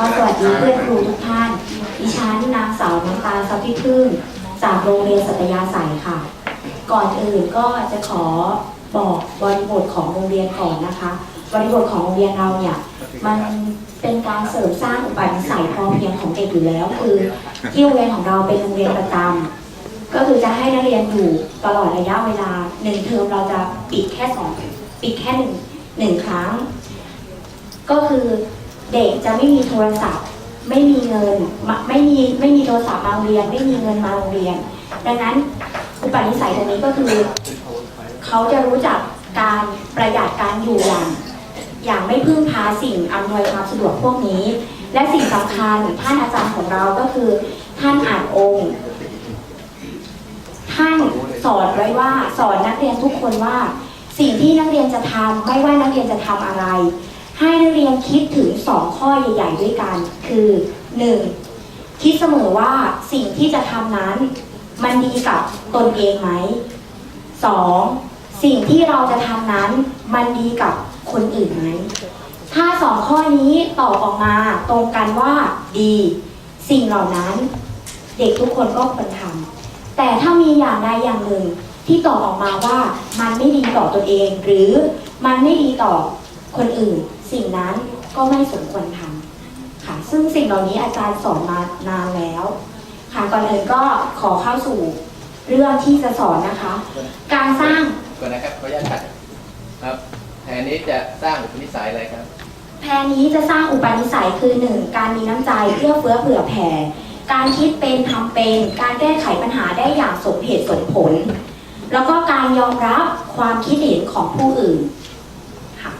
ก็สวัสดีเพื่อนครูทุกท่าน ดิฉันนางสาวน้ำตาลทรัพพิพึ่ง จากโรงเรียนสัตยาสัยค่ะ ก่อนอื่นก็จะขอบอกบริบทของโรงเรียนก่อนนะคะ บริบทของโรงเรียนเราเนี่ย มันเป็นการเสริมสร้างอุปนิสัยพอเพียงของเด็กอยู่แล้ว คือที่โรงเรียนของเราเป็นโรงเรียนประจำก็คือจะให้นักเรียนอยู่ตลอดระยะเวลาหนึ่งเทอมเราจะปิดแค่สองปิดแค่หนึ่งหนึ่งครั้ง ก็คือ เด็กจะไม่มีโทรศัพท์ ไม่มีเงินไม่มีไม่มีโทรศัพท์มาโรงเรียน ไม่มีเงินมาโรงเรียน ดังนั้นอุปนิสัยตรงนี้ก็คือ เขาจะรู้จักการประหยัดการอยู่อย่างอย่างไม่พึ่งพาสิ่งอำนวยความสะดวกพวกนี้ และสิ่งสำคัญท่านอาจารย์ของเราก็คือ ท่านอ่านองค์ ท่านสอนไว้ว่าสอนนักเรียนทุกคนว่า สิ่งที่นักเรียนจะทำไม่ว่านักเรียนจะทำอะไร ให้นักเรียนคิดถึงสองข้อใหญ่ๆด้วยกัน คือหนึ่งคิดเสมอว่าสิ่งที่จะทำนั้น มันดีกับตนเองไหมสองสิ่งที่เราจะทำนั้น มันดีกับคนอื่นไหม ถ้าสองข้อนี้ตอบออกมาตรงกันว่าดี สิ่งเหล่านั้น เด็กทุกคนก็ควรทำแต่ถ้ามีอย่างใดอย่างหนึ่งที่ตอบออกมาว่ามันไม่ดีต่อตนเอง หรือมันไม่ดีต่อคนอื่น สิ่งนั้นก็ไม่สมควรทำค่ะ ซึ่งสิ่งเหล่านี้อาจารย์สอนมานานแล้ว ค่ะก่อนอื่นก็ขอเข้าสู่เรื่องที่จะสอนนะคะ การสร้างก่อนนะครับขออนุญาตขัดครับแผนนี้จะสร้างอุปนิสัยอะไรครับแพรนี้จะสร้างอุปนิสัยคือ 1. การมีน้ำใจเอื้อเฟื้อเผื่อแผ่ การคิดเป็นทำเป็น การแก้ไขปัญหาได้อย่างสมเหตุสมผล แล้วก็การยอมรับความคิดเห็นของผู้อื่น ค่ะ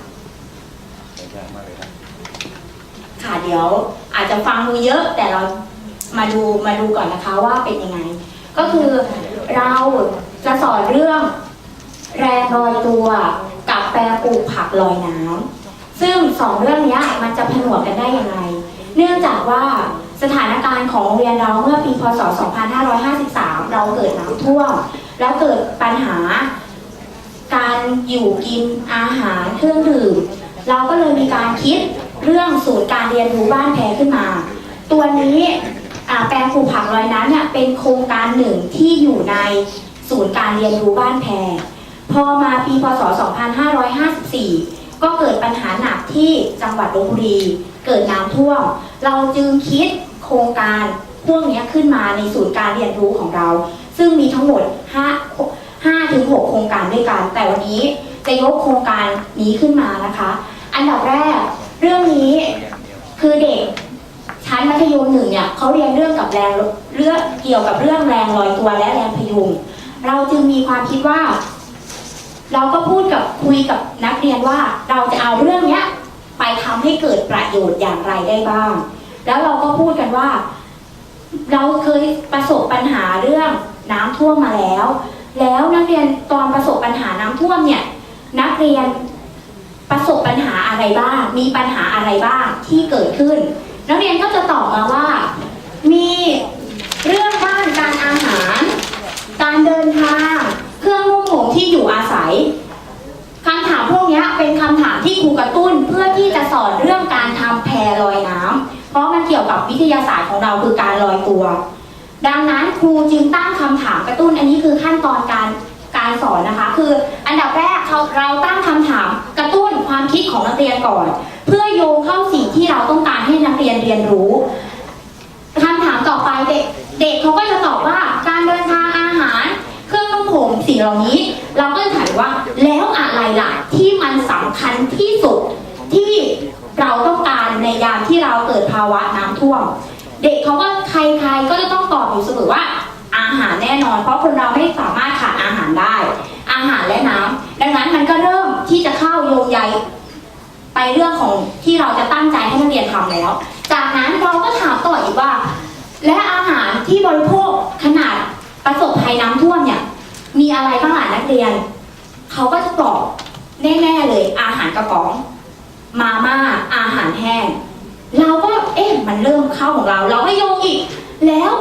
ค่ะ เดี๋ยวอาจจะฟังดูเยอะแต่เรามาดูมาดูก่อนนะคะว่าเป็นยังไง ก็คือเราจะสอนเรื่องแรงลอยตัวกับแปรปลูกผักลอยน้ำซึ่งสองเรื่องนี้มันจะผนวกกันได้ยังไง เนื่องจากว่าสถานการณ์ของโรงเรียนเราเมื่อปีพศ 2553 เราเกิดน้ำท่วมแล้วเกิดปัญหาการอยู่กินอาหารเครื่องดื่มเราก็เลยมีการคิด เรื่องศูนย์การเรียนรู้บ้านแพรขึ้นมา ตัวนี้แปลงปลูกผักลอยน้ำเนี่ยเป็นโครงการหนึ่งที่อยู่ในศูนย์การเรียนรู้บ้านแพรพอมาปีพศ 2554 ก็เกิดปัญหาหนักที่จังหวัดลบบุรี เกิดน้ำท่วม เราจึงคิดโครงการพวกนี้ขึ้นมาในศูนย์การเรียนรู้ของเรา ซึ่งมีทั้งหมด 5 5ถึง6โครงการด้วยกัน แต่วันนี้จะยกโครงการนี้ขึ้นมานะคะ อันดับแรก เรื่องนี้คือเด็กชั้นมัธยมหนึ่งเนี่ยเขาเรียนเรื่องกับแรงเรื่องเกี่ยวกับเรื่องแรงลอยตัวและแรงพยุงเราจึงมีความคิดว่า เราก็พูดกับคุยกับนักเรียนว่าเราจะเอาเรื่องเนี้ยไปทำให้เกิดประโยชน์อย่างไรได้บ้าง แล้วเราก็พูดกันว่า เราเคยประสบปัญหาเรื่องน้ำท่วมมาแล้ว แล้วนักเรียนตอนประสบปัญหาน้ำท่วมเนี่ยนักเรียน ประสบปัญหาอะไรบ้าง มีปัญหาอะไรบ้างที่เกิดขึ้น นักเรียนก็จะตอบมาว่า มีเรื่องบ้านการอาหาร การเดินทาง เครื่องนุ่งห่มที่อยู่อาศัยคำถามพวกนี้เป็นคำถามที่ครูกระตุ้นเพื่อที่จะสอนเรื่องการทำแพลอยน้ำเพราะมันเกี่ยวกับวิทยาศาสตร์ของเราคือการลอยตัว ดังนั้นครูจึงตั้งคำถามกระตุ้นอันนี้คือขั้นตอนการการสอนนะคะ คืออันดับแรกเราตั้งคำถามกระตุ้น ความคิดของนักเรียนก่อน เพื่อโยงเข้าสิ่งที่เราต้องการให้นักเรียนเรียนรู้คำถามต่อไปเด็กเด็กเขาก็จะตอบว่าการเดินทางอาหาร เครื่องนุ่งห่มสิ่งเหล่านี้ เราก็จะถามว่าแล้วอะไรล่ะที่มันสำคัญที่สุดที่เราต้องการในยามที่เราเกิดภาวะน้ำท่วม เด็กเขาก็ใครๆก็จะต้องตอบอยู่เสมอว่าอาหารแน่นอน เพราะคนเราไม่สามารถขาดอาหารได้ อาหารและน้ำดังนั้นมันก็เริ่มที่จะเข้าโยงใยไปเรื่องของที่เราจะตั้งใจให้นักเรียนทำแล้ว จากนั้นเราก็ถามต่ออีกว่า และอาหารที่บริโภคขนาดประสบภัยน้ำท่วมเนี่ยมีอะไรบ้างล่ะนักเรียน เขาก็จะตอบแน่ๆเลยอาหารกระป๋อง มาม่าอาหารแห้ง เราก็เอ๊ะมันเริ่มเข้าของเรา เราก็โยงอีก แล้ว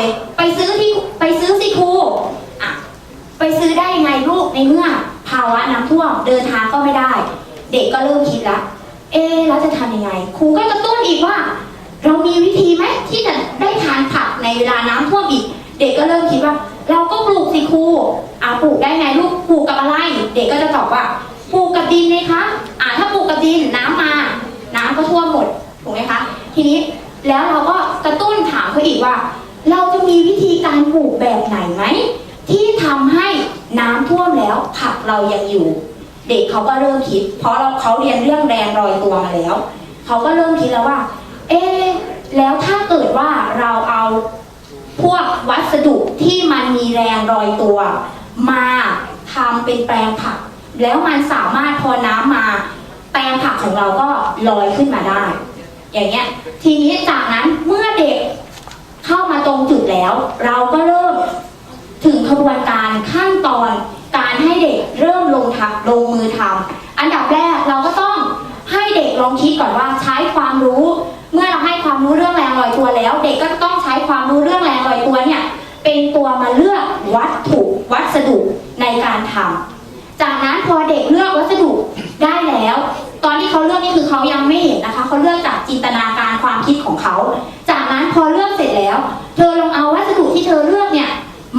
เลย ไปซื้อที่ไปซื้อสิครูอะไปซื้อได้ยังไงลูกในเมื่อภาวะน้ำท่วมเดินทางก็ไม่ได้ เด็กก็เริ่มคิดละเอ๊ะแล้วจะทำยังไง ครูก็กระตุ้นอีกว่า เรามีวิธีไหมที่จะได้ทานผักในเวลาน้ำท่วมอีก เด็กก็เริ่มคิดว่า เราก็ปลูกสิครูอ่าปลูกได้ไงลูกปลูกกับอะไร เด็กก็จะตอบว่าปลูกกับดินเลยคะอ่าถ้าปลูกกับดินน้ำมา น้ำก็ท่วมหมดถูกไหมคะ ทีนี้แล้วเราก็กระตุ้นถามเขาอีกว่า เราจะมีวิธีการปลูกแบบไหนไหมที่ทำให้น้ำท่วมแล้วผักเรายังอยู่ เด็กเขาก็เริ่มคิด เพราะเราเขาเรียนเรื่องแรงรอยตัวมาแล้ว เขาก็เริ่มคิดแล้วว่า เอ๊แล้วถ้าเกิดว่าเราเอาพวกวัสดุที่มันมีแรงรอยตัว มาทำเป็นแปลงผัก แล้วมันสามารถพอน้ำมา แปลงผักของเราก็ลอยขึ้นมาได้ อย่างเงี้ย ทีนี้จากนั้นเมื่อเด็ก เข้ามาตรงจุดแล้ว เราก็เริ่มถึงขบวนการขั้นตอนการให้เด็กเริ่มลงทักลงมือทำอันดับแรกเราก็ต้องให้เด็กลองคิดก่อนว่าใช้ความรู้ เมื่อเราให้ความรู้เรื่องแรงลอยตัวแล้ว เด็กก็ต้องใช้ความรู้เรื่องแรงลอยตัวเนี่ยเป็นตัวมาเลือกวัตถุวัสดุในการทำจากนั้นพอเด็กเลือกวัสดุได้แล้ว ตอนที่เขาเลือกนี่คือเขายังไม่เห็นนะคะเขาเลือกจากจินตนาการความคิดของเขา จากนั้นพอเลือกเสร็จแล้ว เธอลองเอาวัสดุที่เธอเลือกเนี่ย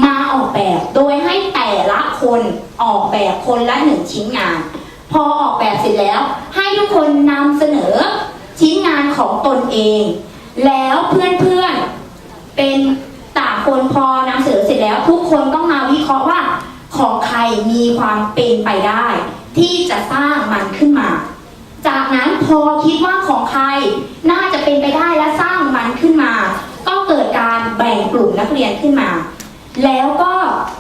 มาออกแบบโดยให้แต่ละคนออกแบบคนละหนึ่งชิ้นงาน พอออกแบบเสร็จแล้ว ให้ทุกคนนำเสนอชิ้นงานของตนเอง แล้วเพื่อนๆเป็นต่างคนพอนำเสนอเสร็จแล้ว ทุกคนต้องมาวิเคราะห์ว่าของใครมีความเป็นไปได้ ที่จะสร้างมันขึ้นมา จากนั้นพอคิดว่าของใครน่าจะเป็นไปได้และสร้างมันขึ้นมา ก็เกิดการแบ่งกลุ่มนักเรียนขึ้นมา แล้วก็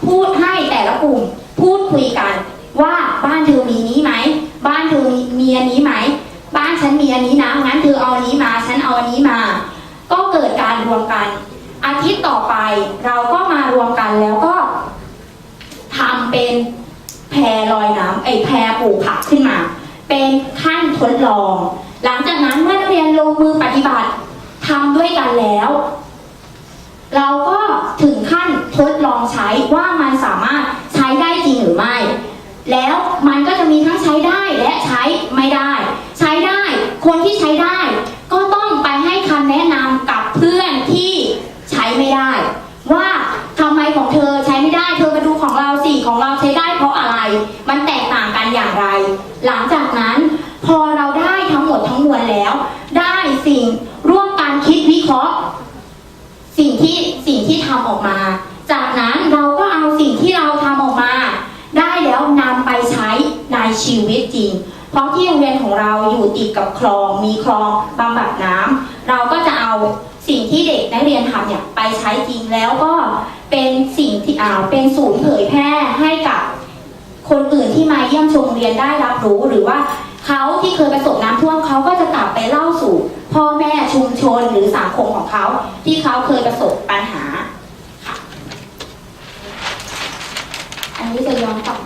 พูดให้แต่ละกลุ่ม พูดคุยกันว่าบ้านเธอมีนี้ไหม บ้านเธอมีอันนี้ไหม บ้านฉันมีอันนี้นะงั้นเธอเอาอันนี้มาฉันเอาอันนี้มา ก็เกิดการรวมกัน อาทิตย์ต่อไปเราก็มารวมกันแล้วก็ทำเป็นแพรลอยน้ำไอแพรปลูกผักขึ้นมา เป็นขั้นทดลอง หลังจากนั้นเมื่อนักเรียนลงมือปฏิบัติทำด้วยกันแล้ว เราก็ถึงขั้นทดลองใช้ว่ามันสามารถใช้ได้จริงหรือไม่ แล้วมันก็จะมีทั้งใช้ได้และใช้ไม่ได้ ใช้ได้ คนที่ใช้ได้ ก็ต้องไปให้คำแนะนำกับเพื่อนที่ใช้ไม่ได้ ว่าทำไมของเธอใช้ไม่ได้ เธอมาดูของเราสิของเราใช้ได้เพราะอะไร มันแตกต่างกันอย่างไร หลังจากนั้น พ อเราได้ทั้งหมดทั้งมวลแล้ว ได้สิ่งร่วมการคิดวิเคราะห์ สิ่งที่สิ่งที่ทำออกมา จากนั้นเราก็เอาสิ่งที่เราทำออกมา ได้แล้วนำไปใช้ในชีวิตจริง เพราะที่โรงเรียนของเราอยู่ติดกับคลอง มีคลองบำบัดน้ำเราก็จะเอาสิ่งที่เด็กนักเรียนทำเนี่ยไปใช้จริงแล้วก็เป็นสิ่งที่อ่าเป็นศูนย์เผยแพร่ให้กับคนอื่นที่มาเยี่ยมชมโรงเรียนได้รับรู้หรือว่า เขาที่เคยประสบน้ำท่วมเขาก็จะกลับไปเล่าสู่ พ่อแม่ชุมชนหรือสังคมของเขา ที่เขาเคยประสบปัญหาค่ะ อันนี้จะย้อนกลับ